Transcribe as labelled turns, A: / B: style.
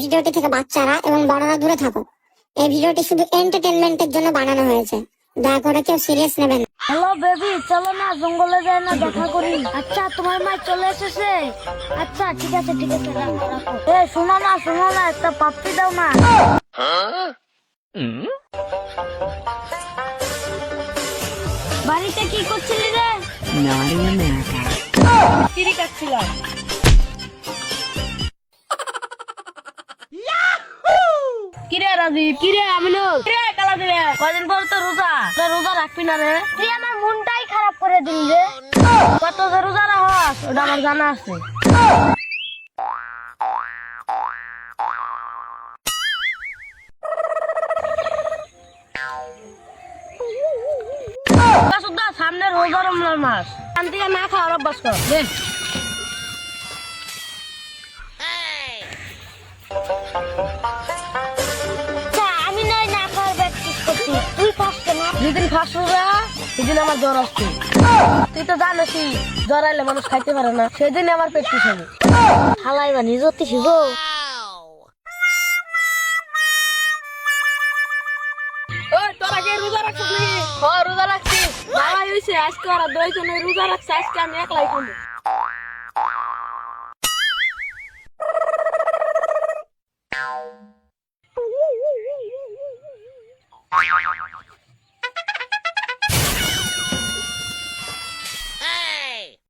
A: ভিডিওটি থেকে বাচ্চারা এবং বড়রা দূরে থাকো এই ভিডিওটি শুধু এন্টারটেনমেন্টের জন্য বানানো হয়েছে। দয়া করে কেউ সিরিয়াস নেবেন
B: হ্যালো বেবি চলো না জঙ্গলে যাই না দেখা করি। আচ্ছা তোমার মা চলে এসেছে? আচ্ছা ঠিক আছে ঠিক আছে রাখো রাখো। এ শোনো না শোনো না একটা পাপ্পি দাও না। বাড়িতে কি করছিলি রে?
C: Naughty America.
B: কিরি কাটছিলাম কিরে রাজীব কিরে আমিনুল কিরে কালা দিলে কদিন পর তো রোজা? তো রোজা রাখবি না রে। তুই আমার মনটাই খারাপ করে দিলি রে। কত যে রোজা রাখস ওটা আমার জানা আছে। সামনে রোজা রমজান মাস। শান থেকে না খাওয়ার অভ্যাস কর। দে। যেদিন খাস রোজা সেদিন আমার জ্বর আসছে। তুই তো জানিসই জ্বর আইলে মানুষ খাইতে পারে না। সেদিন আমার প্র্যাকটিস হবে হালাই বা শিখো।
D: তোরা কি রোজা রাখছিস নাকি? হ রোজা বাবা আজকে ওরা দুইজনে রোজা রাখছে আজকে আমি একলাই খাব